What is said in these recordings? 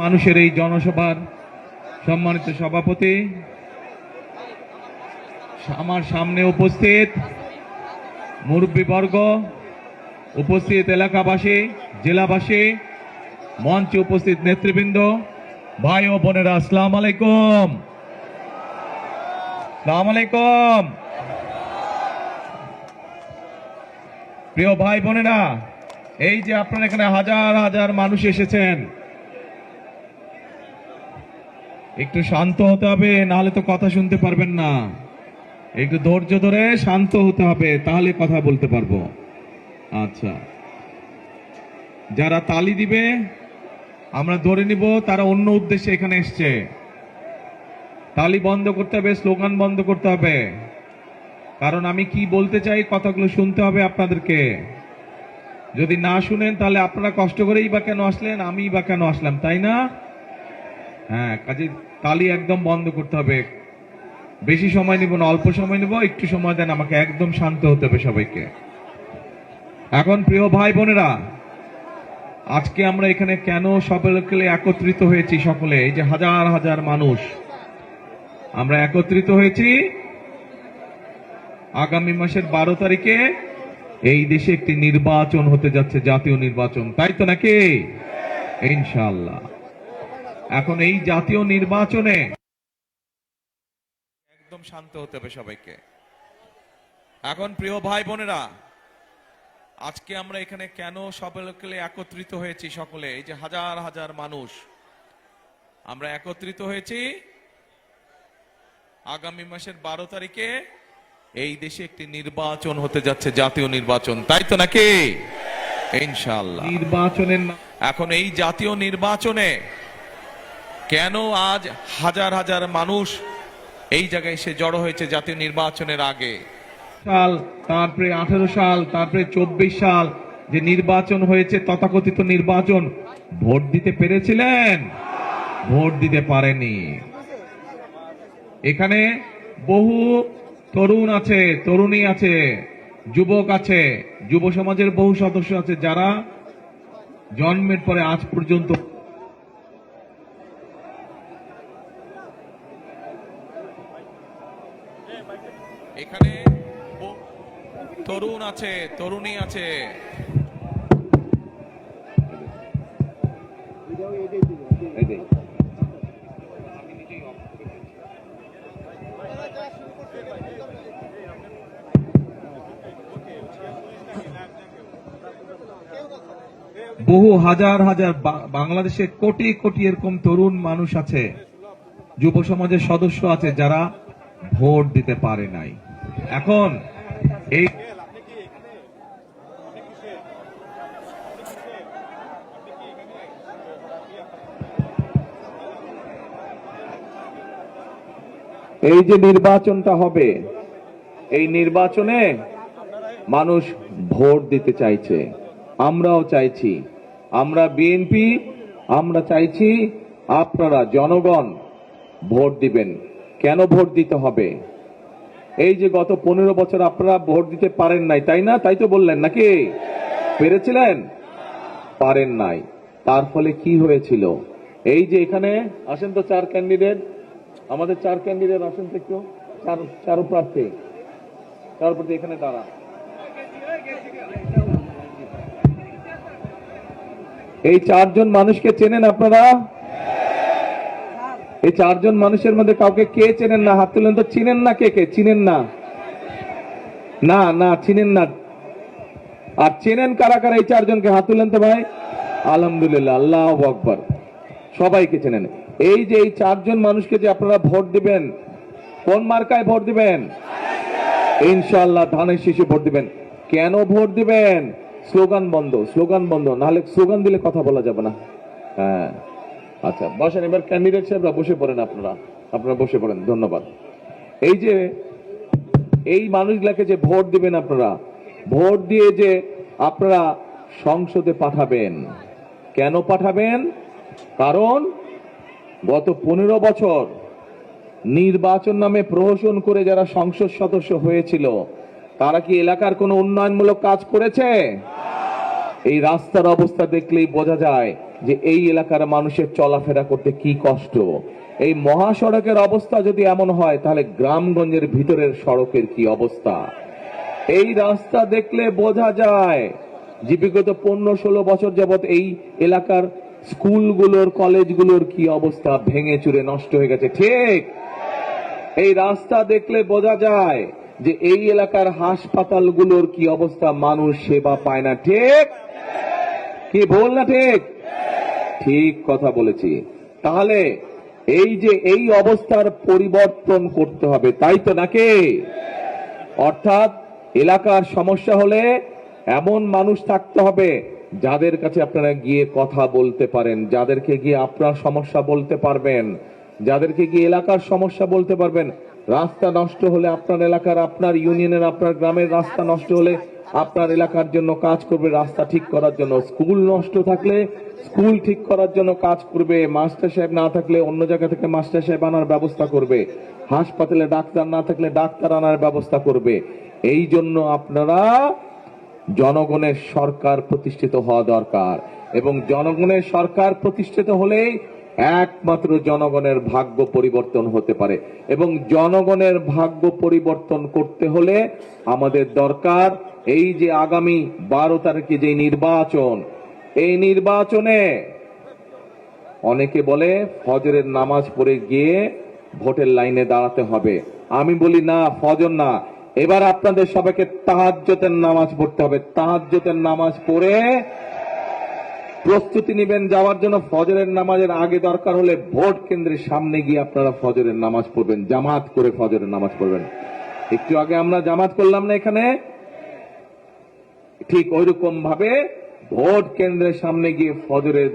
মানুষের এই জনসভার সম্মানিত সভাপতি, আমার সামনে উপস্থিত মুরব্বীবর্গ, উপস্থিত এলাকাবাসী, জেলাবাসী, মঞ্চে উপস্থিত নেতৃবৃন্দ, ভাই ও বোনেরা, আসসালাম আলাইকুম। সালাম আলাইকুম। প্রিয় ভাই বোনেরা, এই যে আপনারা এখানে হাজার হাজার মানুষ এসেছেন একটু শান্ত হতে হবে, নাহলে তো কথা শুনতে পারবেন না। একটু ধৈর্য ধরে শান্ত হতে হবে, তাহলে কথা বলতে পারব। আচ্ছা। যারা তালি দিবে, আমরা ধরে নিব, তারা অন্য উদ্দেশ্যে এখানে এসছে। তালি বন্ধ করতে হবে, স্লোগান বন্ধ করতে হবে। কারণ আমি কি বলতে চাই, কথাগুলো শুনতে হবে আপনাদেরকে। যদি না শুনেন, তাহলে আপনারা কষ্ট করেই বা কেন আসলেন? আমি বা কেন আসলাম, তাই না? হ্যাঁ কাজে তালি একদম বন্ধ করতে হবে। বেশি সময় নিব না, অল্প সময় নিব, একটু সময় দেন, আমাকে একদম শান্ত হতে হবে সবাইকে। এখন প্রিয় ভাই বোনেরা, আজকে আমরা এখানে কেন সকলে একত্রিত হয়েছি সকলে? এই যে হাজার হাজার মানুষ। আমরা একত্রিত হয়েছি আগামী মাসের বারো তারিখে এই দেশে একটি নির্বাচন হতে যাচ্ছে, জাতীয় নির্বাচন। তাই তো নাকি? ইনশাআল্লাহ। এখন এই জাতীয় নির্বাচনে একদম শান্ত হতে হবে সবাইকে। এখন প্রিয় ভাই বোনেরা আজকে আমরা এখানে কেন সকলে একত্রিত হয়েছি সকলে? এই যে হাজার হাজার মানুষ আমরা একত্রিত হয়েছি আগামী মাসের বারো তারিখে এই দেশে একটি নির্বাচন হতে যাচ্ছে জাতীয় নির্বাচন। তাই তো নাকি? ইনশাআল্লাহ। নির্বাচনের এখন এই জাতীয় নির্বাচনে কেন আজ হাজার হাজার মানুষ এই জায়গায় এসে জড়ো হয়েছে জাতীয় নির্বাচনের আগে? সাল, তারপরে আঠেরো সাল, তারপরে চব্বিশ সাল যে নির্বাচন হয়েছে, তথাকথিত নির্বাচন, ভোট দিতে পেরেছিলেন? ভোট দিতে পারেনি। এখানে বহু তরুণ আছে, তরুণী আছে, যুবক আছে, যুব সমাজের বহু সদস্য আছে যারা জন্মের পরে আজ পর্যন্ত এখানে তরুণ আছে, তরুণী আছে। বহু হাজার হাজার বাংলাদেশে কোটি কোটি এরকম তরুণ মানুষ আছে, যুব সমাজের সদস্য আছে যারা ভোট দিতে পারে নাই। এখন এই এই যে নির্বাচনটা হবে, এই নির্বাচনে মানুষ ভোট দিতে চাইছে। আমরাও চাইছি। আমরা বিএনপি, আমরা চাইছি আপনারা জনগণ ভোট দিবেন। কেন ভোট দিতে হবে? এই যে গত পনেরো বছর আপনারা ভোট দিতে পারেন নাই, তাই না? তাই তো বললেন নাকি? পেরেছিলেন? পারেন নাই। তার ফলে কি হয়েছিল? এই যে এখানে, আসেন তো চার ক্যান্ডিডেট আমাদের চার ক্যান্ডিডেট আসেন তো একটু। চার চার প্রার্থী। চার প্রার্থী এখানে তারা এই চারজন মানুষকে চেনেন আপনারা? এই চারজন মানুষের মধ্যে কাউকে কে চেনেন না? হাত তুলেন তো। চিনেন না কে কে? চিনেন না। না না, চিনেন না। আর চেনেন কারা কারা এই চারজনকে? হাত তুলেন তো ভাই। আলহামদুলিল্লাহ, আল্লাহ আকবর। সবাইকে চেনেন। এই যে এই চারজন মানুষকে যে আপনারা ভোট দিবেন, কোন মার্কায় ভোট দিবেন? ইনশাআল্লাহ ধানের শিশু ভোট দিবেন। কেন ভোট দিবেন? স্লোগান বন্ধ স্লোগান বন্ধ। নাহলে স্লোগান দিলে কথা বলা যাবে না। হ্যাঁ। আচ্ছা বসেন, এবার ক্যান্ডিডেট সাহেবরা বসে পড়েন আপনারা। আপনারা বসে পড়েন, ধন্যবাদ। এই যে, এই মানুষগুলাকে যে ভোট দিবেন আপনারা, ভোট দিয়ে যে আপনারা সংসদে পাঠাবেন। কেন পাঠাবেন? কারণ গত পনেরো বছর নির্বাচন নামে প্রহসন করে যারা সংসদ সদস্য হয়েছিল, তারা কি এলাকার কোনো উন্নয়নমূলক কাজ করেছে? এই রাস্তার অবস্থা দেখলেই বোঝা যায় যে এই এলাকার মানুষের চলাফেরা করতে কি কষ্ট। এই মহাসড়কের অবস্থা যদি এমন হয়, তাহলে গ্রামগঞ্জের ভিতরের সড়কের কি অবস্থা? এই রাস্তা দেখলে বোঝা যায় যে বিগত পনেরো ষোলো বছর যাবত এই এলাকার স্কুলগুলোর, কলেজগুলোর কি অবস্থা ভেঙে চুরে নষ্ট হয়ে গেছে। ঠিক এই রাস্তা দেখলে বোঝা যায় যে এই এলাকার হাসপাতালগুলোর কি অবস্থা, মানুষ সেবা পায় না, ঠিক? কি বল না ঠিক? ঠিক কথা বলেছি। তাহলে এই যে এই অবস্থার পরিবর্তন করতে হবে, তাই তো নাকি? অর্থাৎ এলাকার সমস্যা হলে এমন মানুষ থাকতে হবে যাদের কাছে আপনারা গিয়ে কথা বলতে পারেন, যাদেরকে গিয়ে আপনার সমস্যা বলতে পারবেন, যাদেরকে গিয়ে এলাকার সমস্যা বলতে পারবেন। রাস্তা নষ্ট হলে আপনার এলাকার, আপনার ইউনিয়নের, আপনার গ্রামের রাস্তা নষ্ট হলে আপনার এলাকার জন্য কাজ করবে রাস্তা ঠিক করার জন্য। স্কুল নষ্ট থাকলে স্কুল ঠিক করার জন্য কাজ করবে। মাস্টার সাহেব না থাকলে অন্য জায়গা থেকে মাস্টার সাহেব আনার ব্যবস্থা করবে। হাসপাতালে ডাক্তার না থাকলে ডাক্তার আনার ব্যবস্থা করবে। এই জন্য আপনারা জনগণের সরকার প্রতিষ্ঠিত হওয়া দরকার। এবং জনগণের সরকার প্রতিষ্ঠিত হলেই একমাত্র জনগণের ভাগ্য পরিবর্তন হতে পারে। এবং জনগণের ভাগ্য পরিবর্তন করতে হলে আমাদের দরকার এই যে আগামী বারো তারিখে যে নির্বাচন, এই নির্বাচনে অনেকে বলে ফজরের নামাজ পড়ে গিয়ে ভোটের লাইনে দাঁড়াতে হবে। আমি বলি, না, ফজর না। এবার আপনাদের সবাইকে তাহাজ্জতের নামাজ পড়তে হবে। তাহাজ্জতের নামাজ পড়ে প্রস্তুতি নেবেন যাওয়ার জন্য ফজরের নামাজের আগে দরকার হলে ভোট কেন্দ্রের সামনে গিয়ে আপনারা ফজরের নামাজ পড়বেন, জামাত করে ফজরের নামাজ পড়বেন। একটু আগে আমরা জামাত করলাম না এখানে? ঠিক ওইরকম ভাবে ভোট কেন্দ্রের সামনে গিয়ে ফজরের,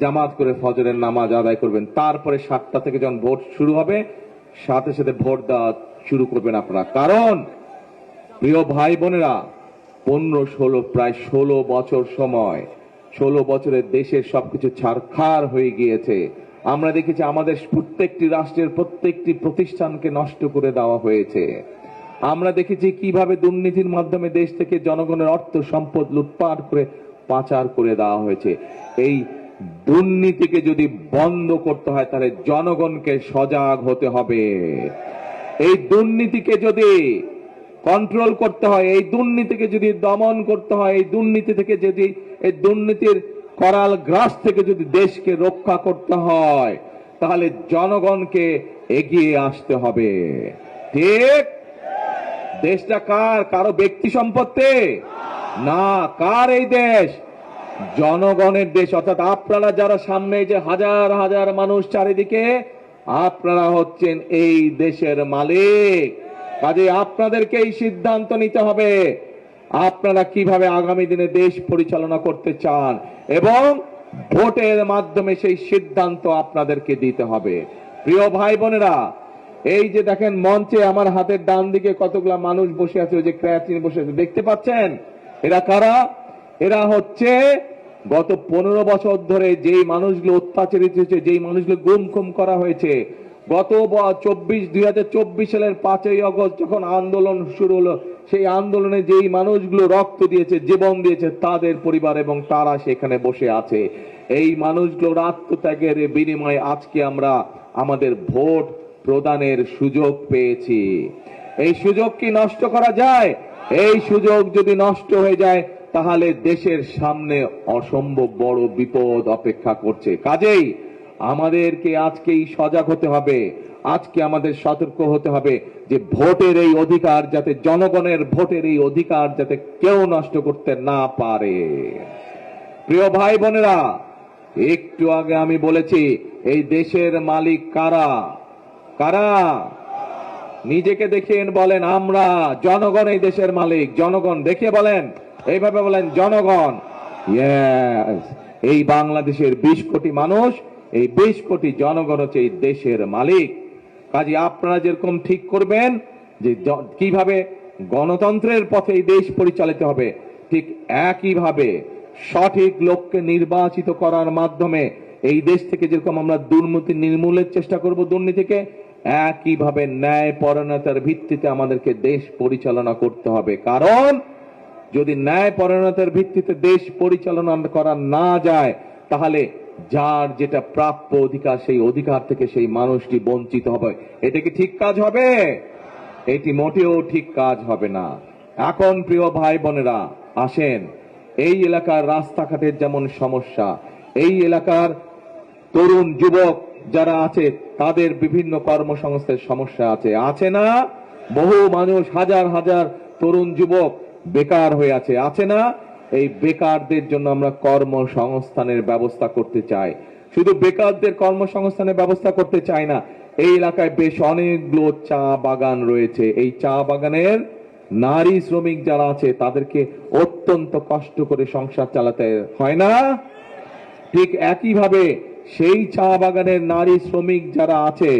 জামাত করে ফজরের নামাজ আদায় করবেন। তারপরে সাতটা থেকে যখন ভোট শুরু হবে, সাথে সাথে ভোট দেওয়া শুরু করবেন আপনারা। কারণ, প্রিয় ভাই বোনেরা, পনেরো, ষোলো, প্রায় ষোলো বছর সময় ষোলো বছরের দেশের সবকিছু ছাড়খাড় হয়ে গিয়েছে। আমরা দেখেছি আমাদের প্রত্যেকটি রাষ্ট্রের প্রত্যেকটি প্রতিষ্ঠানকে নষ্ট করে দেওয়া হয়েছে। আমরা দেখেছি কীভাবে দুর্নীতির মাধ্যমে দেশ থেকে জনগণের অর্থ সম্পদ লুটপাট করে পাচার করে দেওয়া হয়েছে। এই দুর্নীতিকে যদি বন্ধ করতে হয়, তাহলে জনগণকে সজাগ হতে হবে। এই দুর্নীতিকে যদি কন্ট্রোল করতে হয়, এই দুর্নীতিকে যদি দমন করতে হয়, এই দুর্নীতি থেকে যদি এই দুর্নীতির করাল গ্রাস থেকে যদি দেশকে রক্ষা করতে হয়, তাহলে জনগণকে এগিয়ে আসতে হবে। ঠিক? দেশটা কার? কারও ব্যক্তি সম্পত্তি? না, কার এই দেশ? জনগণের দেশ। অর্থাৎ আপনারা যারা সামনে যে হাজার হাজার মানুষ চারিদিকে, আপনারা হচ্ছেন এই দেশের মালিক। কাজে আপনাদেরকে এই সিদ্ধান্ত নিতে হবে। আপনারা কীভাবে আগামী দিনে দেশ পরিচালনা করতে চান এবং ভোটের মাধ্যমে সেই সিদ্ধান্ত আপনাদেরকে দিতে হবে। প্রিয় ভাই বোনেরা, এই যে দেখেন মঞ্চে আমার হাতের ডান দিকে কতগুলা মানুষ বসে আছে, ওই যে ক্র্যাচিন বসে আছে, দেখতে পাচ্ছেন? এরা কারা? এরা হচ্ছে গত পনেরো বছর ধরে যেই মানুষগুলো অত্যাচারিত হয়েছে, যেই মানুষগুলো গুম খুম করা হয়েছে, গত চব্বিশ, দুই সালের পাঁচই অগস্ট যখন আন্দোলন শুরু হলো সেই আন্দোলনে যেই মানুষগুলো রক্ত দিয়েছে, জীবন দিয়েছে, তাদের পরিবার এবং তারা সেখানে বসে আছে। এই মানুষগুলোর আত্মত্যাগের বিনিময়ে আজকে আমরা আমাদের ভোট প্রদানের সুযোগ পেয়েছি। এই সুযোগ কি নষ্ট করা যায়? এই সুযোগ যদি নষ্ট হয়ে যায়, তাহলে দেশের সামনে অসম্ভব বড় বিপদ অপেক্ষা করছে। কাজেই আমাদেরকে আজকেই সজাগ হতে হবে। আজকে আমাদের সতর্ক হতে হবে যে ভোটের এই অধিকার যাতে জনগণের ভোটের এই অধিকার যাতে কেউ নষ্ট করতে না পারে। প্রিয় ভাই বোনেরা, একটু আগে আমি বলেছি, এই দেশের মালিক কারা? কারা? নিজেকে দেখিয়ে বলেন, আমরা জনগণ এই দেশের মালিক। জনগণ, দেখিয়ে বলেন, এইভাবে বলেন, জনগণ। এই বাংলাদেশের বিশ কোটি মানুষ এই বিশ কোটি জনগণ হচ্ছে এই দেশের মালিক। কাজে আপনারা যেরকম ঠিক করবেন যে কীভাবে গণতন্ত্রের পথে এই দেশ পরিচালিত হবে, ঠিক একইভাবে সঠিক লোককে নির্বাচিত করার মাধ্যমে এই দেশ থেকে যেরকম আমরা দুর্নীতি নির্মূলের চেষ্টা করব দুর্নীতিকে, একইভাবে ন্যায় পরণতার ভিত্তিতে আমাদেরকে দেশ পরিচালনা করতে হবে। কারণ যদি ন্যায় পরিণতের ভিত্তিতে দেশ পরিচালনা করা না যায়, তাহলে যার যেটা প্রাপ্য অধিকার, সেই অধিকার থেকে সেই মানুষটি বঞ্চিত হবে। এটা কি ঠিক কাজ হবে? এটি মোটেও ঠিক কাজ হবে না। এখন, প্রিয় ভাই বোনেরা আসেন। এই এলাকার রাস্তাঘাটের যেমন সমস্যা, এই এলাকার তরুণ যুবক যারা আছে, তাদের বিভিন্ন কর্মসংস্থানের সমস্যা আছে। আছে না? বহু মানুষ, হাজার হাজার তরুণ যুবক বেকার হয়ে আছে। আছে না? এই বেকারদের জন্য আমরা কর্মসংস্থানের ব্যবস্থা করতে চাই। শুধু বেকারদের কর্মসংস্থানের ব্যবস্থা করতে চাই না, এই এলাকায় বেশ অনেকগুলো চা বাগান রয়েছে। এই চা বাগানের নারী শ্রমিক যারা আছে, তাদেরকে অত্যন্ত কষ্ট করে সংসার চালাতে হয় না? ঠিক একইভাবে সেই চা বাগানের নারী শ্রমিক যারা আছে,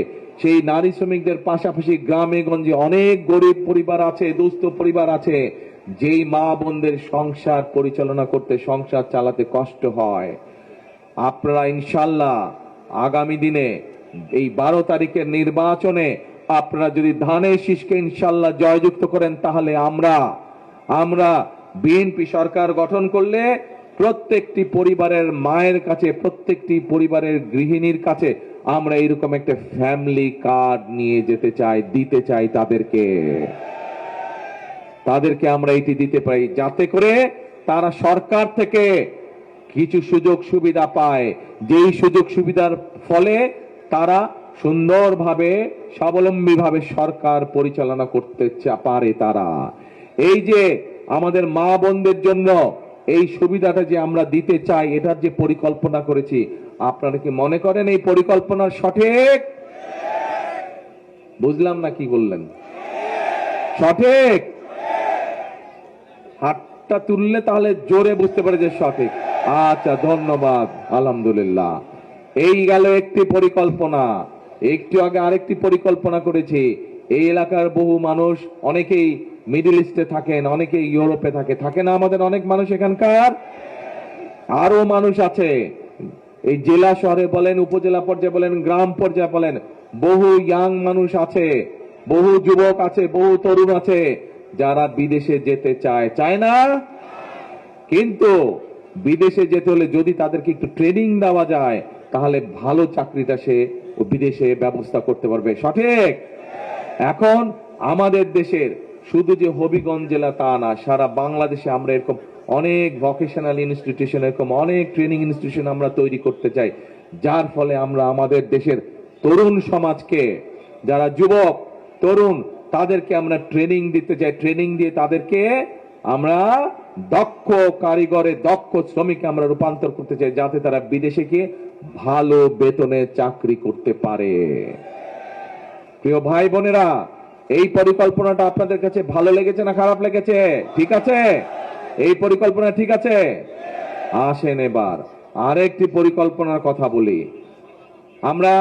সেই নারী শ্রমিকদের পাশাপাশি গ্রামে গঞ্জে অনেক গরিব পরিবার আছে, দুস্থ পরিবার আছে। যেই মা বোনদের সংসার পরিচালনা করতে, সংসার চালাতে কষ্ট হয়, আপনারা ইনশাল্লাহ আগামী দিনে এই বারো তারিখের নির্বাচনে আপনারা যদি ধানের শীষকে ইনশাল্লাহ জয়যুক্ত করেন, তাহলে আমরা আমরা বিএনপি সরকার গঠন করলে প্রত্যেকটি পরিবারের মায়ের কাছে, প্রত্যেকটি পরিবারের গৃহিণীর কাছে আমরা এরকম একটা ফ্যামিলি কার্ড নিয়ে যেতে চাই, দিতে চাই তাদেরকে। তাদেরকে আমরা এটি দিতে পারি, যাতে করে তারা সরকার থেকে কিছু সুযোগ সুবিধা পায়। যেই সুযোগ সুবিধার ফলে তারা সুন্দরভাবে, স্বাবলম্বীভাবে সরকার পরিচালনা করতে পারে তারা। এই যে আমাদের মা বোনদের জন্য এই সুবিধাটা যে আমরা দিতে চাই, এটার যে পরিকল্পনা করেছি, আপনারা কি মনে করেন এই পরিকল্পনা সঠিক? বুঝলাম না কি বললেন? সঠিক! হাতটা তুললে তাহলে জোরে বুঝতে পারে যে সঠিক। আচ্ছা ধন্যবাদ, আলহামদুলিল্লাহ। এই গেল একটি পরিকল্পনা। একটু আগে আরেকটি পরিকল্পনা করেছি। এই এলাকার বহু মানুষ, অনেকেই মিডিল ইস্টে থাকেন, অনেকেই ইউরোপে থাকে। থাকে না আমাদের অনেক মানুষ এখানকার? আরও মানুষ আছে। এই জেলা শহরে বলেন, উপজেলা পর্যায়ে বলেন, গ্রাম পর্যায়ে বলেন, বহু ইয়াং মানুষ আছে, বহু যুবক আছে, বহু তরুণ আছে। যারা বিদেশে যেতে চায় চায় না? কিন্তু বিদেশে যেতে হলে যদি তাদেরকে একটু ট্রেনিং দেওয়া যায়, তাহলে ভালো চাকরিটা সে বিদেশে ব্যবস্থা করতে পারবে। সঠিক? এখন আমাদের দেশের শুধু যে হবিগঞ্জ জেলা তা না, সারা বাংলাদেশে আমরা এরকম অনেক ভকেশনাল ইনস্টিটিউশন এরকম অনেক ট্রেনিং ইনস্টিটিউশন আমরা তৈরি করতে চাই। যার ফলে আমরা আমাদের দেশের তরুণ সমাজকে, যারা যুবক, তরুণ তাদেরকে আমরা ট্রেনিং দিতে চাই। ট্রেনিং দিয়ে তাদেরকে আমরা দক্ষ কারিগরে, দক্ষ শ্রমিকে আমরা রূপান্তর করতে চাই, যাতে তারা বিদেশে গিয়ে ভালো বেতনে চাকরি করতে পারে। প্রিয় ভাই বোনেরা, এই পরিকল্পনাটা আপনাদের কাছে ভালো লেগেছে না খারাপ লেগেছে? ঠিক আছে? এই পরিকল্পনা ঠিক আছে? আসেন এবার, আরেকটি পরিকল্পনার কথা বলি। আমরা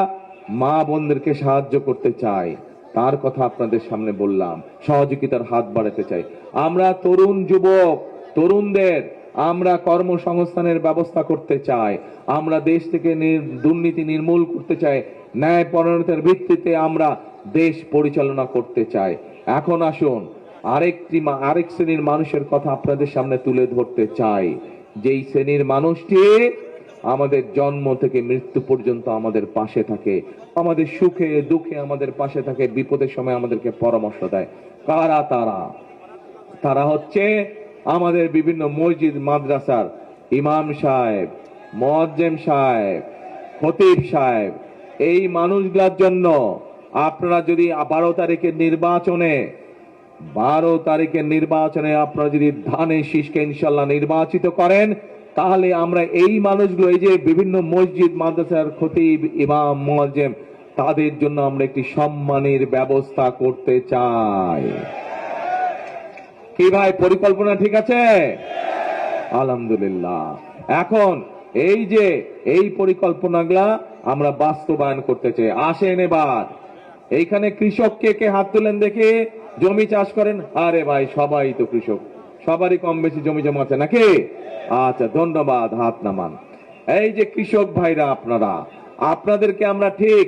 মা বোনদেরকে সাহায্য করতে চাই। তার কথা আপনাদের সামনে বললাম। সহযোগিতার হাত বাড়াতে চাই। আমরা তরুণ যুবক, তরুণদের আমরা কর্মসংস্থানের ব্যবস্থা করতে চাই। আমরা দেশ থেকে দুর্নীতি নির্মূল করতে চাই। ন্যায় পরিণতের ভিত্তিতে আমরা দেশ পরিচালনা করতে চাই। এখন আসুন, আরেকটি আরেক শ্রেণির মানুষের কথা আপনাদের সামনে তুলে ধরতে চাই। যেই শ্রেণির মানুষটি আমাদের জন্ম থেকে মৃত্যু পর্যন্ত আমাদের পাশে থাকে। আমাদের সুখে, দুঃখে আমাদের পাশে থাকে, বিপদের সময় আমাদেরকে পরামর্শ দেয়। কারা তারা? তারা হচ্ছে আমাদের বিভিন্ন মসজিদ, মাদ্রাসার ইমাম সাহেব, মোয়াজ্জেম সাহেব, খতিব সাহেব। এই মানুষগুলোর জন্য আপনারা যদি বারো তারিখের নির্বাচনে, বারো তারিখের নির্বাচনে আপনারা যদি ধানের শীষকে ইনশাল্লাহ নির্বাচিত করেন তাহলে আমরা এই মানুষগুলো, এই যে বিভিন্ন মসজিদ, মাদ্রাসার খতিব, ইমাম তাদের জন্য আমরা একটি সম্মানের ব্যবস্থা করতে চাই। কি ভাই, পরিকল্পনা ঠিক আছে? আলহামদুলিল্লাহ। এখন এই যে এই পরিকল্পনাগুলা আমরা বাস্তবায়ন করতে চাই। আসেন এবার। এইখানে কৃষক কে কে হাত তুলেন দেখে? জমি চাষ করেন? আরে ভাই, সবাই তো কৃষক। সবারই কম বেশি জমি জমা আছে নাকি? আচ্ছা ধন্যবাদ, হাত নামান। এই যে কৃষক ভাইরা আপনারা, আপনাদেরকে আমরা ঠিক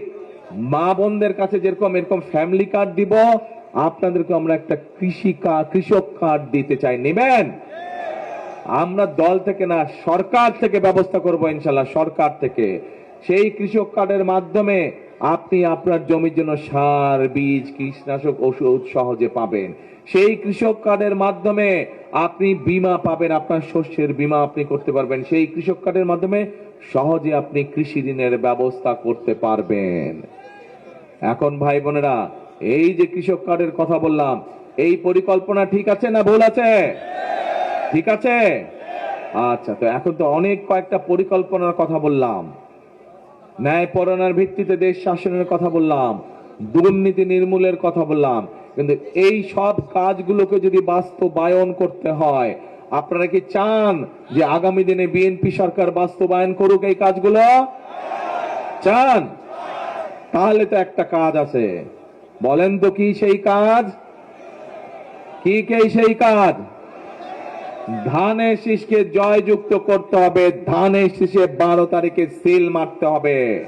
মা বোনদের কাছে যেরকম, এরকম ফ্যামিলি কার্ড দিব, আপনাদেরকে আমরা একটা কৃষি কার্ড কৃষক কার্ড দিতে চাই। নেবেন? আমরা দল থেকে না, সরকার থেকে ব্যবস্থা করব ইনশাল্লাহ, সরকার থেকে। সেই কৃষক কার্ডের মাধ্যমে আপনি আপনার জমির জন্য সার, বীজ কীটনাশক ওষুধ সহজে পাবেন। সেই কৃষক কার্ডের মাধ্যমে আপনি বীমা পাবেন, আপনার শস্যের বীমা আপনি করতে পারবেন। সেই কৃষক কার্ডের মাধ্যমে সহজে আপনি কৃষি ঋণের ব্যবস্থা করতে পারবেন। এখন ভাই বোনেরা, এই যে কৃষক কার্ডের কথা বললাম, এই পরিকল্পনা ঠিক আছে না ভুল আছে? ঠিক আছে? আচ্ছা তো এখন তো অনেক কয়েকটা পরিকল্পনার কথা বললাম। ন্যায় পরণার ভিত্তিতে দেশ শাসনের কথা বললাম। দুর্নীতি নির্মূলের কথা বললাম। কিন্তু এই সব কাজগুলোকে যদি বাস্তবায়ন করতে হয়, আপনারা কি চান যে আগামী দিনে বিএনপি সরকার বাস্তবায়ন করুক এই কাজগুলো? চান? তাহলে তো একটা কাজ আছে। বলেন তো কি সেই কাজ? কি কে সেই কাজ? ধানের শীষকে জয়যুক্ত করতে হবে, ধানের শীষে বারো তারিখে সিল মারতে হবে।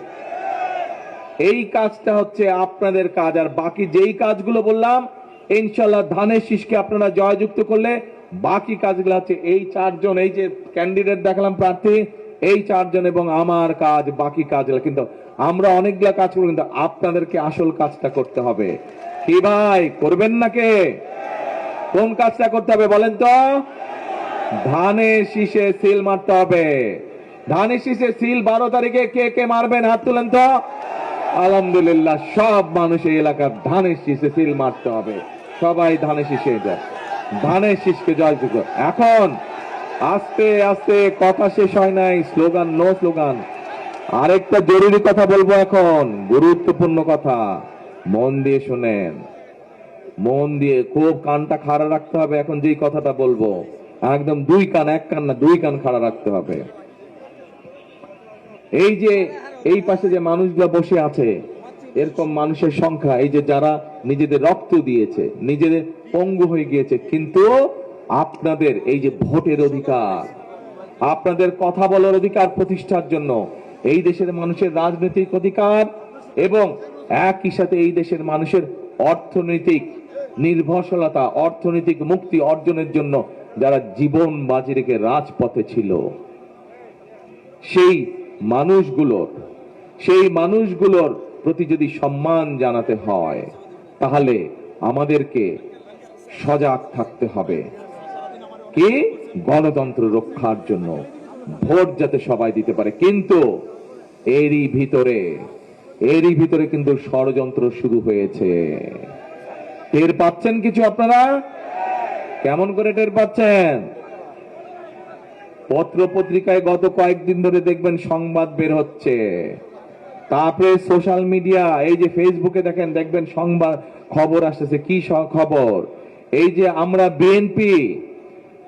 এই কাজটা হচ্ছে আপনাদের কাজ। আর বাকি যেই কাজগুলো বললাম ইনশাল্লাহ ধানের শীষকে আপনারা জয়যুক্ত করলে বাকি কাজগুলো হচ্ছে এই চারজন, এই যে ক্যান্ডিডেট দেখালাম প্রার্থী, এই চারজন এবং আমার কাজ, বাকি কাজগুলো। কিন্তু আমরা অনেকগুলা কাজ করব, কিন্তু আপনাদেরকে আসল কাজটা করতে হবে। কি ভাই, করবেন না কে? কোন কাজটা করতে হবে বলেন তো? ধানের শীষে সিল মারতে হবে। ধানের শীষে সিল বারো তারিখে কে কে মারবেন? হাত তুলেন তো। আলহামদুলিল্লাহ, সব মানুষ এই এলাকার ধানের শীষে সিল মারতে হবে। সবাই ধানের শীষে যায় ধানের শীষকে জয়যুক্ত এখন আস্তে আস্তে কথা শেষ হয় নাই, স্লোগান, নো স্লোগান। আরেকটা জরুরি কথা বলব এখন, গুরুত্বপূর্ণ কথা। মন দিয়ে শোনেন। মন দিয়ে খুব কানটা খাড়া রাখতে হবে, এখন যেই কথাটা বলব। একদম দুই কান, এক কান না, দুই কান খাড়া রাখতে হবে। এই যে, এই পাশে যে মানুষগুলো বসে আছে, এরকম মানুষের সংখ্যা, এই যে যারা নিজেদের রক্ত দিয়েছে, নিজেদের পঙ্গু হয়ে গিয়েছে, কিন্তু আপনাদের এই যে ভোটের অধিকার, আপনাদের কথা বলার অধিকার প্রতিষ্ঠার জন্য এই দেশের মানুষের রাজনৈতিক অধিকার এবং একই সাথে এই দেশের মানুষের অর্থনৈতিক নির্ভরশীলতা, অর্থনৈতিক মুক্তি অর্জনের জন্য যারা জীবন বাজি রেখে রাজপথে ছিল, সেই মানুষগুলোর, সেই মানুষগুলোর প্রতি যদি সম্মান জানাতে হয়, তাহলে আমাদেরকে সজাগ থাকতে হবে। কি? গণতন্ত্র রক্ষার জন্য। ভোট যাতে সবাই দিতে পারে। কিন্তু এরই ভিতরে এরই ভিতরে কিন্তু ষড়যন্ত্র শুরু হয়েছে। টের পাচ্ছেন কিছু আপনারা? কেমন করে টের পাচ্ছেন? পত্র পত্রিকায় গত কয়েকদিন ধরে দেখবেন সংবাদ বের হচ্ছে। তারপরে সোশ্যাল মিডিয়া, এই যে ফেসবুকে দেখেন, দেখবেন সংবাদ খবর আসতেছে। কি খবর? এই যে আমরা বিএনপি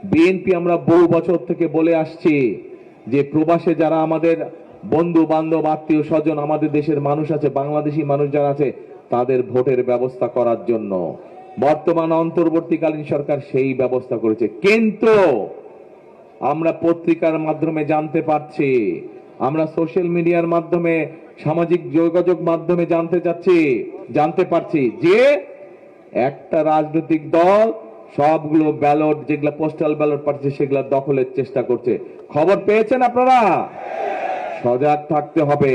বিএনপি আমরা বহু বছর থেকে বলে আসছি যে প্রবাসে যারা আমাদের বন্ধু বান্ধব আত্মীয় স্বজন, আমাদের দেশের মানুষ আছে, বাংলাদেশি মানুষ যারা আছে, তাদের ভোটের ব্যবস্থা করার জন্য। বর্তমান অন্তর্বর্তীকালীন সরকার সেই ব্যবস্থা করেছে। কিন্তু আমরা পত্রিকার মাধ্যমে জানতে পারছি। আমরা সোশ্যাল মিডিয়ার মাধ্যমে, সামাজিক যোগাযোগ মাধ্যমে জানতে চাচ্ছি, জানতে পারছি যে একটা রাজনৈতিক দল সবগুলো ব্যালট, যেগুলো পোস্টাল ব্যালট পাচ্ছে সেগুলা দখলের চেষ্টা করছে। খবর পেয়েছেন আপনারা? সজাগ থাকতে হবে।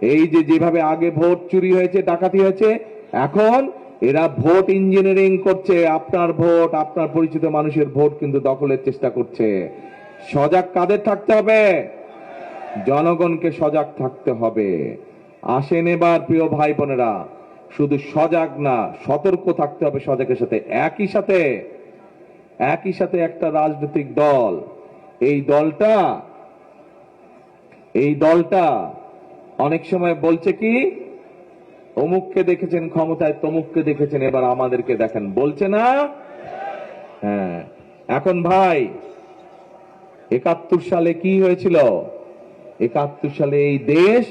এই যে যেভাবে আগে ভোট চুরি হয়েছে, ডাকাতি হয়েছে, এখন এরা ভোট ইঞ্জিনিয়ারিং করছে, আপনার ভোট, আপনার পরিচিত মানুষের ভোট কিন্তু দখলের চেষ্টা করছে। সজাগ কাদের থাকতে হবে? জনগণকে সজাগ থাকতে হবে। আসেন এবার প্রিয় ভাই বোনেরা শুধু সজাগ না, সতর্ক থাকতে হবে সজাগের সাথে। একই সাথে একই সাথে একটা রাজনৈতিক দল। এই দলটা এই দলটা অনেক সময় বলছে কি অমুককে দেখেছেন ক্ষমতায়, তমুককে দেখেছেন, এবার আমাদেরকে দেখেন। বলছে না? হ্যাঁ। এখন ভাই, একাত্তর সালে কি হয়েছিল? একাত্তর সালে এই দেশ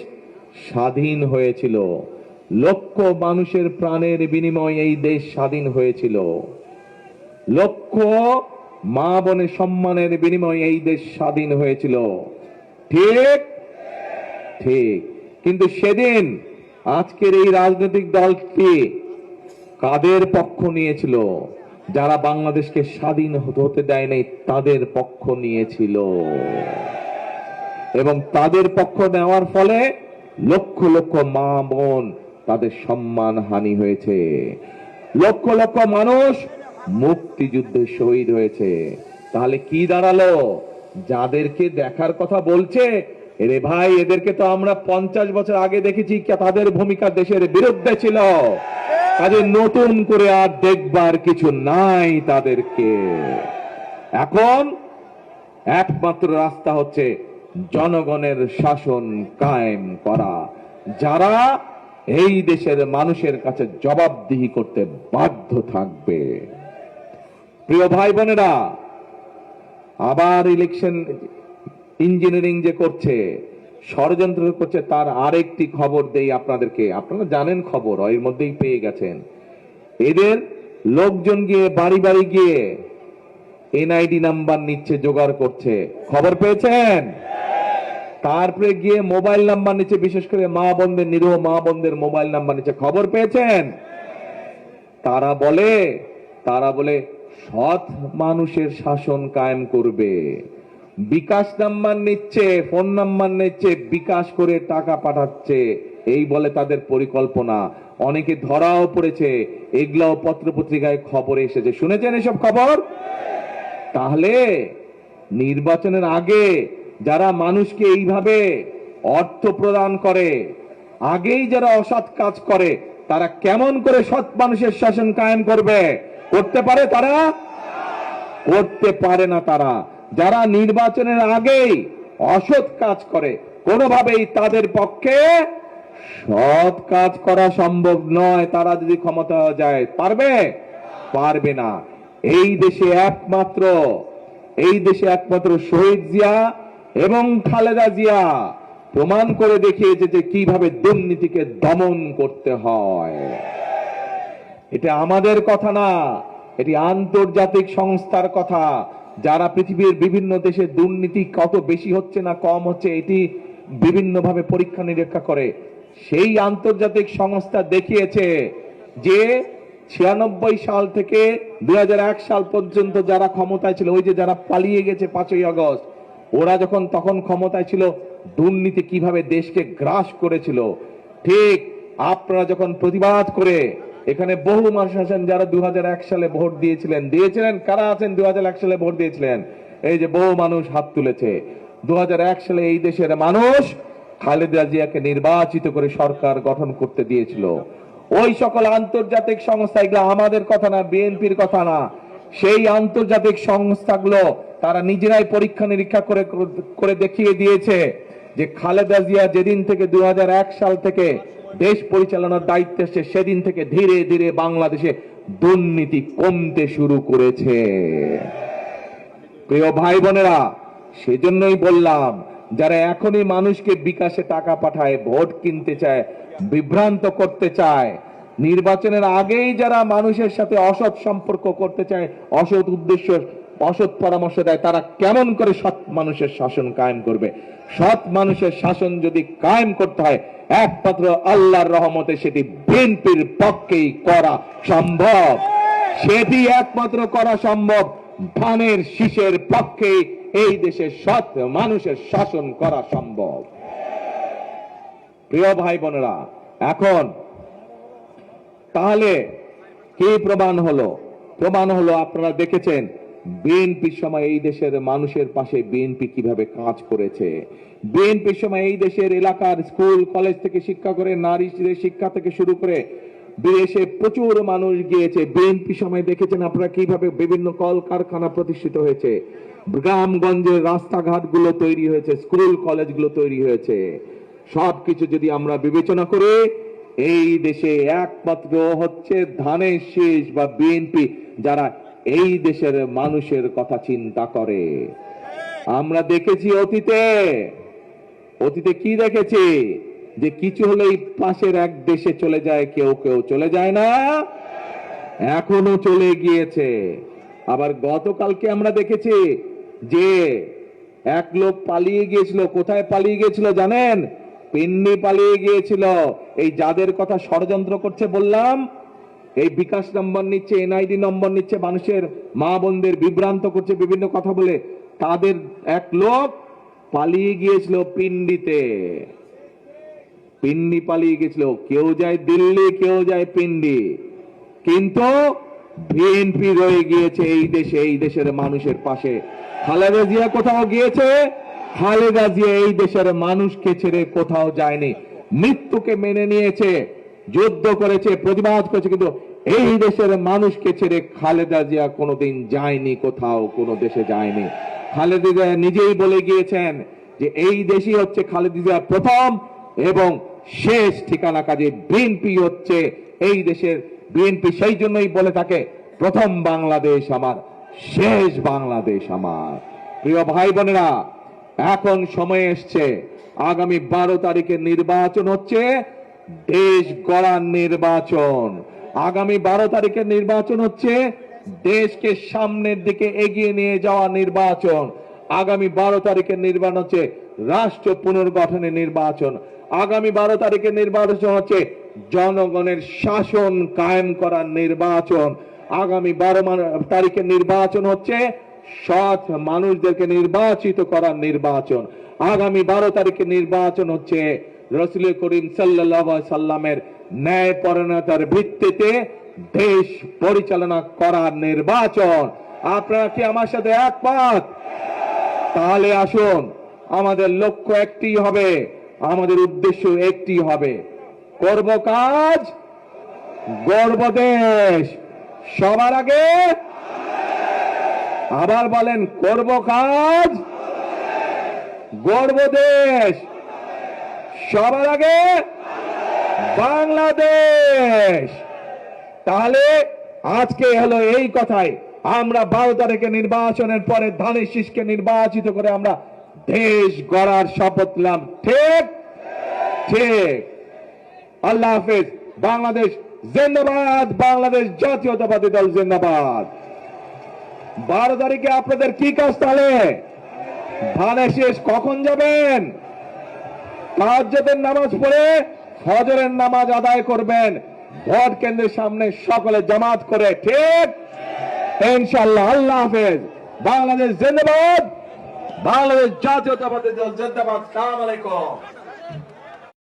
স্বাধীন হয়েছিল। লক্ষ মানুষের প্রাণের বিনিময়ে এই দেশ স্বাধীন হয়েছিল। লক্ষ মা বোনের সম্মানের বিনিময়ে এই দেশ স্বাধীন হয়েছিল। ঠিক? ঠিক। কিন্তু সেদিন আজকের এই রাজনৈতিক দলটি কাদের পক্ষ নিয়েছিল? যারা বাংলাদেশকে স্বাধীন হতে দেয় নাই, তাদের পক্ষ নিয়েছিল। এবং তাদের পক্ষ নেওয়ার ফলে লক্ষ লক্ষ মা বোন তাদের সম্মান হানি হয়েছে। লক্ষ লক্ষ মানুষ মুক্তিযুদ্ধে শহীদ হয়েছে। তাহলে কি দাঁড়াল? যাদেরকে দেখার কথা বলছে রে ভাই, এদেরকে তো আমরা পঞ্চাশ বছর আগে দেখেছি তাদের ভূমিকা দেশের বিরুদ্ধে ছিল। কাজে নতুন করে আর দেখবার কিছু নাই তাদেরকে। এখন একমাত্র রাস্তা হচ্ছে জনগণের শাসন কায়েম করা, যারা এই দেশের মানুষের কাছে জবাবদিহি করতে বাধ্য থাকবে। প্রিয় ভাই বোনেরা, আবার ইলেকশন ইঞ্জিনিয়ারিং যে করছে, ষড়যন্ত্র করছে, তার আরেকটি খবর দেই আপনাদেরকে। আপনারা জানেন খবর, এর মধ্যেই পেয়ে গেছেন। এদের লোকজন গিয়ে, বাড়ি বাড়ি গিয়ে এনআইডি নাম্বার নিচ্ছে, জোগাড় করছে। খবর পেয়েছেন? তারপরে গিয়ে মোবাইল নাম্বার নিচ্ছে, বিশেষ করে মা বোনদের, নিরীহ মা বোনদের মোবাইল নাম্বার নিচ্ছে। খবর পেয়েছেন? তারা বলে তারা বলে, সৎ মানুষের শাসন কায়েম করবে। বিকাশ নাম্বার নিচ্ছে, ফোন নাম্বার নিচ্ছে, বিকাশ করে টাকা পাঠাচ্ছে। এই বলে তাদের পরিকল্পনা। অনেকে ধরাও পড়েছে, এগুলাও পত্রপত্রিকায় খবর এসেছে। শুনেছেন এসব খবর? তাহলে নির্বাচনের আগে যারা মানুষকে এইভাবে অর্থ প্রদান করে, আগেই যারা অসৎ কাজ করে, তারা কেমন করে সৎ মানুষের শাসন কায়েম করবে? করতে পারে তারা? করতে পারে না তারা। যারা নির্বাচনের আগেই অসৎ কাজ করে, কোনোভাবেই তাদের পক্ষে সৎ কাজ করা সম্ভব নয়। তারা যদি ক্ষমতা যায়, পারবে? পারবে না। এই দেশে একমাত্র, এই দেশে একমাত্র শহীদ জিয়া এবং খালেদা জিয়া প্রমাণ করে দেখিয়েছে যে কীভাবে দুর্নীতিকে দমন করতে হয়। এটা আমাদের কথা না, এটি আন্তর্জাতিক সংস্থার কথা। যারা পৃথিবীর বিভিন্ন দেশে দুর্নীতি কত বেশি হচ্ছে না কম হচ্ছে, এটি বিভিন্নভাবে পরীক্ষা নিরীক্ষা করে। সেই আন্তর্জাতিক সংস্থা দেখিয়েছে যে ছিয়ানব্বই সাল থেকে দু হাজার এক সাল পর্যন্ত যারা ক্ষমতায় ছিল, ওই যে যারা পালিয়ে গেছে পাঁচই আগস্ট, ওরা যখন তখন ক্ষমতায় ছিল, দুর্নীতি কীভাবে দেশকে গ্রাস করেছিল? ঠিক আপনারা যখন প্রতিবাদ করে এখানে বহু মানুষ আছেন যারা দু হাজার এক সালে ভোট দিয়েছিলেন। দিয়েছিলেন? কারা আছেন দু সালে ভোট দিয়েছিলেন? এই যে বহু মানুষ হাত তুলেছে। দু সালে এই দেশের মানুষ খালেদা জিয়াকে নির্বাচিত করে সরকার গঠন করতে দিয়েছিল। ওই সকল আন্তর্জাতিক সংস্থা, এগুলো আমাদের কথা না, বিএনপির কথা না। সেই আন্তর্জাতিক সংস্থাগুলো তারা নিজেরাই পরীক্ষা নিরীক্ষা করে করে দেখিয়ে দিয়েছে যে খালেদা জিয়া যেদিন থেকে দু হাজার এক সাল থেকে দেশ পরিচালনার দায়িত্ব এসছে সেদিন থেকে ধীরে ধীরে বাংলাদেশে দুর্নীতি কমতে শুরু করেছে। প্রিয় ভাই বোনেরা, সেজন্যই বললাম, যারা এখনই মানুষকে বিকাশে টাকা পাঠায়, ভোট কিনতে চায়, বিভ্রান্ত করতে চায়, নির্বাচনের আগেই যারা মানুষের সাথে অসৎ সম্পর্ক করতে চায়, অসৎ উদ্দেশ্য অসৎ পরামর্শ দেয়, তারা কেমন করে সৎ মানুষের শাসন কায়েম করবে? সৎ মানুষের শাসন যদি কায়েম করতে হয়, একমাত্র আল্লাহর রহমতে সেটি বিএনপির পক্ষেই করা সম্ভব। সেটি একমাত্র করা সম্ভব, ধানের শীষের পক্ষে এই দেশে সৎ মানুষের শাসন করা সম্ভব। প্রিয় ভাই বোনেরা, এখন তাহলে কি প্রমাণ হলো? প্রমাণ হলো, আপনারা দেখেছেন বিএনপির সময় এই দেশের মানুষের পাশে বিএনপি কীভাবে কাজ করেছে? বিএনপির সময় এই দেশের এলাকার স্কুল, কলেজ থেকে শিক্ষা করে নারী শিক্ষা থেকে শুরু করে বিদেশে প্রচুর মানুষ গিয়েছে। বিএনপি সময় দেখেছেন আপনারা কীভাবে বিভিন্ন কল কারখানা প্রতিষ্ঠিত হয়েছে। গ্রামগঞ্জের রাস্তাঘাটগুলো তৈরি হয়েছে, স্কুল, কলেজগুলো তৈরি হয়েছে। সবকিছু যদি আমরা বিবেচনা করে, এই দেশে একমাত্র হচ্ছে ধানের শীষ বা বিএনপি, যারা এই দেশের মানুষের কথা চিন্তা করে। আমরা দেখেছি অতীতে। অতীতে কি দেখেছি? যে কিছু হলেই পাশের এক দেশে চলে যায়, কেউ কেউ চলে যায় না। এখনও চলে গিয়েছে। আবার গতকালকে আমরা দেখেছি যে এক লোক পালিয়ে গিয়েছিল। কোথায় পালিয়ে গিয়েছিল জানেন? পিন্নি পালিয়ে গিয়েছিল। এই যাদের কথা ষড়যন্ত্র করছে বললাম এই বিকাশ নম্বর নিচ্ছে, এনআইডি নম্বর নিচ্ছে, মানুষের মা বোনদের বিভ্রান্ত করছে, বিভিন্ন কথা বলে। তাদের এক লোক পালিয়ে গিয়েছিল পিন্ডিতে। পিন্ডি পালিয়ে গেছিল কেউ যায় দিল্লি, কেউ যায় পিন্ডি। কিন্তু বিএনপি রয়ে গিয়েছে এই দেশে, এই দেশের মানুষের পাশে। খালেদা জিয়া কোথাও গিয়েছে? খালেদা জিয়া এই দেশের মানুষকে ছেড়ে কোথাও যায়নি। মৃত্যুকে মেনে নিয়েছে। যুদ্ধ করেছে, প্রতিবাদ করেছে, কিন্তু এই দেশের মানুষকে ছেড়ে খালেদা জিয়া কোনোদিন যায়নি কোথাও, কোনো দেশে যায়নি। খালেদা নিজেই বলে গিয়েছেন যে এই দেশই হচ্ছে খালেদা জিয়ার প্রথম এবং শেষ ঠিকানা কাজে বিএনপি হচ্ছে এই দেশের বিএনপি, সেই জন্যই বলে থাকে, প্রথম বাংলাদেশ আমার, শেষ বাংলাদেশ আমার। প্রিয় ভাই বোনেরা, এখন সময় এসছে। আগামী বারো তারিখে নির্বাচন হচ্ছে। দেশ গড়ার নির্বাচন। আগামী বারো তারিখের নির্বাচন হচ্ছে দেশকে সামনের দিকে এগিয়ে নিয়ে যাওয়া নির্বাচন। আগামী বারো তারিখের নির্বাচন হচ্ছে রাষ্ট্র পুনর্গঠনের নির্বাচন। আগামী বারো তারিখের নির্বাচন হচ্ছে জনগণের শাসন কায়েম করার নির্বাচন। আগামী বারো তারিখের নির্বাচন হচ্ছে সৎ মানুষদেরকে নির্বাচিত করার নির্বাচন। আগামী বারো তারিখের নির্বাচন হচ্ছে রসুল করিম সাল্লাহ সাল্লামের ন্যায় পরিণতার ভিত্তিতে দেশ পরিচালনা করার নির্বাচন। আপনারা কি আমার সাথে একমত? তাহলে আসুন, আমাদের লক্ষ্য একটি হবে, আমাদের উদ্দেশ্য একটি হবে। করব কাজ গর্ব দেশ। সবার আগে আবার বলেন, করব কাজ গর্ব দেশ। সবার আগে বাংলাদেশ। তাহলে আজকে হলো এই কথাই। আমরা বারো তারিখে নির্বাচনের পরে ধানের শীষকে নির্বাচিত করে আমরা দেশ গড়ার শপথ নিলাম। ঠিক? ঠিক। আল্লাহ হাফেজ। বাংলাদেশ জিন্দাবাদ। বাংলাদেশ জাতীয়তাবাদী দল জিন্দাবাদ। বারো তারিখে আপনাদের কি কাজ তাহলে? ধানের শেষ কখন যাবেন? তাহাজ্জুদের নামাজ পড়ে ফজরের নামাজ আদায় করবেন। ভোট কেন্দ্রের সামনে সকলে জামাত করে, ঠিক? ইনশাল্লাহ আল্লাহ হাফেজ। বাংলাদেশ জিন্দাবাদ। বাংলাদেশ জাতীয়তাবাদী দল জিন্দাবাদ। সালাম আলাইকুম।